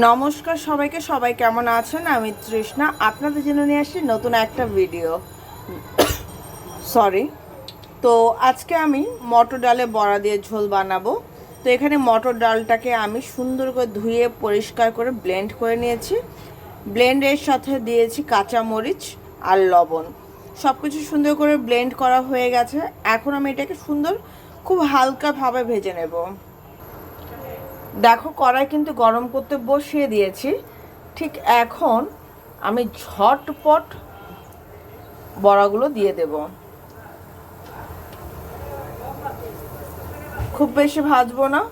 নমস্কার সবাইকে, সবাই কেমন আছেন? আমি তৃষ্ণা। আপনাদের জন্য নিয়ে আসি নতুন একটা ভিডিও সরি তো আজকে আমি মটর ডালে বড়া দিয়ে ঝোল বানাবো। তো এখানে মটর ডালটাকে আমি সুন্দর করে ধুয়ে পরিষ্কার করে ব্লেন্ড করে নিয়েছি। ব্লেন্ডের সাথে দিয়েছি কাঁচা মরিচ আর লবণ। সব কিছু সুন্দর করে ব্লেন্ড করা হয়ে গেছে। এখন আমি এটাকে সুন্দর, খুব হালকাভাবে ভেজে নেব। দেখো কড়াই কিন্তু গরম করতে বসিয়ে দিয়েছি। ঠিক এখন আমি ঝটপট বড়াগুলো দিয়ে দেব। খুব বেশি ভাজবো না।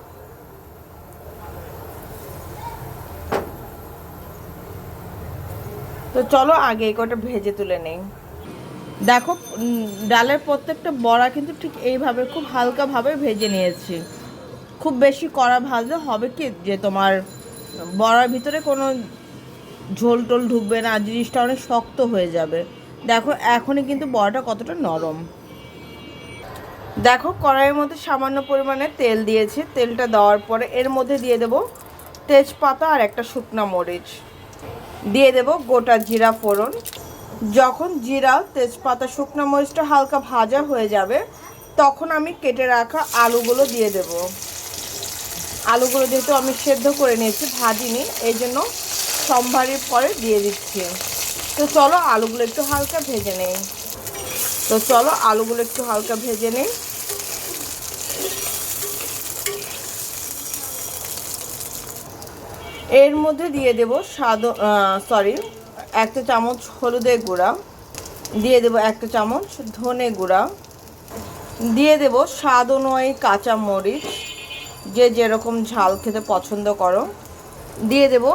তো চলো আগে এই কটা ভেজে তুলে নেই। দেখো ডালের প্রত্যেকটা বড়া কিন্তু ঠিক এইভাবে, খুব হালকাভাবে ভেজে নিয়েছি। খুব বেশি কড়া ভাজলে হবে কি যে তোমার বড়ার ভিতরে কোনো ঝোল টোল ঢুকবে না জিনিসটা অনেক শক্ত হয়ে যাবে। দেখো, এখনই কিন্তু বড়াটা কতটা নরম। দেখো, কড়াইয়ের মধ্যে সামান্য পরিমাণে তেল দিয়েছি। তেলটা দেওয়ার পরে এর মধ্যে দিয়ে দেব তেজপাতা আর একটা শুকনা মরিচ। দিয়ে দেব গোটা জিরা ফোড়ন। যখন জিরা, তেজপাতা, শুকনো মরিচটা হালকা ভাজা হয়ে যাবে, তখন আমি কেটে রাখা আলুগুলো দিয়ে দেবো। আলুগুলো যেহেতু আমি সেদ্ধ করে নিয়েছি, ভাজিনি, এই জন্য সম্ভারের পরে দিয়ে দিচ্ছি। তো চলো আলুগুলো একটু হালকা ভেজে নেই। তো চলো আলুগুলো একটু হালকা ভেজে নেই। এর মধ্যে দিয়ে দেব স্বাদ সরি একটা চামচ হলুদের গুঁড়া। দিয়ে দেব একটা চামচ ধনে গুঁড়া। দিয়ে দেব স্বাদ অনুযায়ী কাঁচা মরিচ যে যেরকম ঝাল খেতে পছন্দ করো। দিয়ে দেব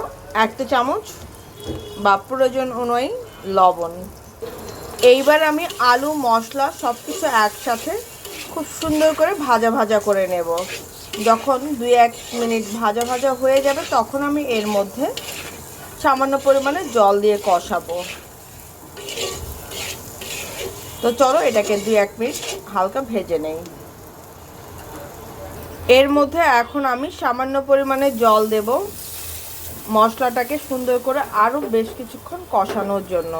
একটা চামচ বা প্রয়োজন অনুযায়ী লবণ। এইবার আমি আলু, মশলা সব কিছু একসাথে খুব সুন্দর করে ভাজা ভাজা করে নেব। যখন দুই এক মিনিট ভাজা ভাজা হয়ে যাবে, তখন আমি এর মধ্যে সামান্য পরিমাণে জল দিয়ে কষাবো। তো চলো এটাকে দুই এক মিনিট হালকা ভেজে নেই। এর মধ্যে এখন আমি সামান্য পরিমাণে জল দেব মশলাটাকে সুন্দর করে আরও বেশ কিছুক্ষণ কষানোর জন্য।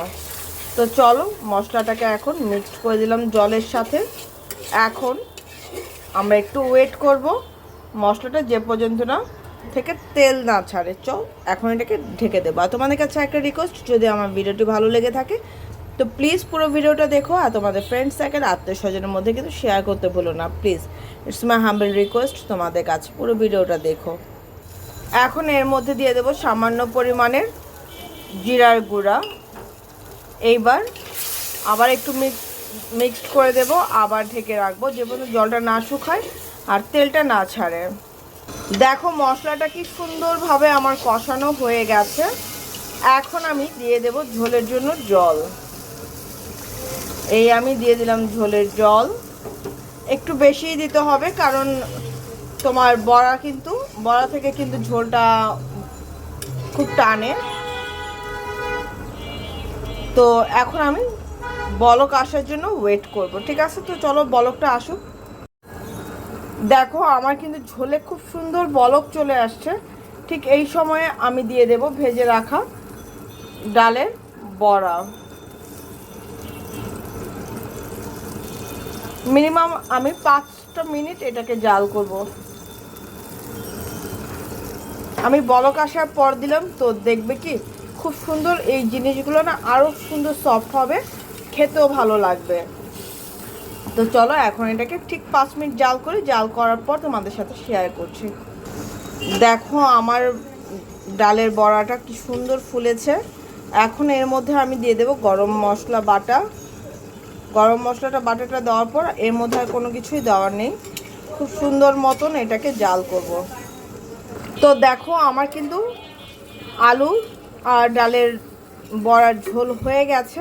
তো চলো মশলাটাকে এখন মিক্সড করে দিলাম জলের সাথে। এখন আমরা একটু ওয়েট করব। মশলাটা যে পর্যন্ত না থেকে তেল না ছাড়ে। চল, এখন এটাকে ঢেকে দেবো। আর তোমাদের কাছে একটা রিকোয়েস্ট যদি আমার ভিডিওটি ভালো লেগে থাকে তো প্লিজ পুরো ভিডিওটা দেখো আর তোমাদের ফ্রেন্ডস সার্কেল আত্মীয় স্বজনের মধ্যে কিন্তু শেয়ার করতে ভুলো না please it's my humble request তোমাদের কাছে পুরো ভিডিওটা দেখো। এখন এর মধ্যে দিয়ে দেবো সামান্য পরিমাণের জিরার গুঁড়া। এইবার আবার একটু মিক্স মিক্সড করে দেব, আবার ঢেকে রাখব, যে পর্যন্ত জলটা না শুকায় আর তেলটা না ছাড়ে। দেখো মশলাটা কি সুন্দরভাবে আমার কষানো হয়ে গেছে। এখন আমি দিয়ে দেব ঝোলের জন্য জল। এই আমি দিয়ে দিলাম ঝোলের জল। একটু বেশিই দিতে হবে কারণ তোমার বড়া কিন্তু, বড়া থেকে কিন্তু ঝোলটা খুব টানে। তো এখন আমি বলক আসার জন্য ওয়েট করব, ঠিক আছে? তো চলো বলকটা আসুক। দেখো আমার কিন্তু ঝোলে খুব সুন্দর বলক চলে আসছে। ঠিক এই সময়ে আমি দিয়ে দেব ভেজে রাখা ডালের বড়া। মিনিমাম আমি পাঁচটা মিনিট এটাকে জাল করব। আমি বলক আসার পর দিলাম, তো দেখবে কি খুব সুন্দর এই জিনিসগুলো না আরও সুন্দর সফট হবে, খেতেও ভালো লাগবে। তো চলো এখন এটাকে ঠিক পাঁচ মিনিট জাল করি, জাল করার পর তোমাদের সাথে শেয়ার করছি। দেখো আমার ডালের বড়াটা কি সুন্দর ফুলেছে। এখন এর মধ্যে আমি দিয়ে দেবো গরম মশলা বাটা। গরম মশলাটা বাটাটা দেওয়ার পর এর মধ্যে আর কোনো কিছুই দেওয়ার নেই। খুব সুন্দর মতন এটাকে জাল করব। তো দেখো, আমার কিন্তু আলু আর ডালের বড়ার ঝোল হয়ে গেছে।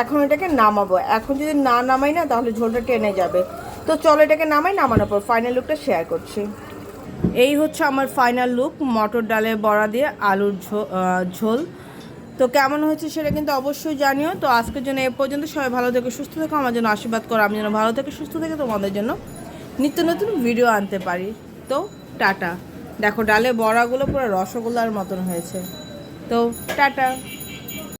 এখন এটাকে নামাবো। এখন যদি না নামাই না, তাহলে ঝোলটা টেনে যাবে। তো চলো এটাকে নামাই, নামানোর পর ফাইনাল লুকটা শেয়ার করছি। এই হচ্ছে আমার ফাইনাল লুক মটর ডালের বড়া দিয়ে আলুর ঝোল। তো কেমন হয়েছে সেটা কিন্তু অবশ্যই জানিও। তো আজকের জন্য এ পর্যন্ত সবাই ভালো থেকে, সুস্থ থেকো, আমার জন্য আশীর্বাদ করো, আমি যেন ভালো থেকে সুস্থ থেকে তোমাদের জন্য নিত্য নতুন ভিডিও আনতে পারি। তো টাটা। দেখো ডালে বড়াগুলো পুরো রসগোল্লার মতন হয়েছে। তো টাটা।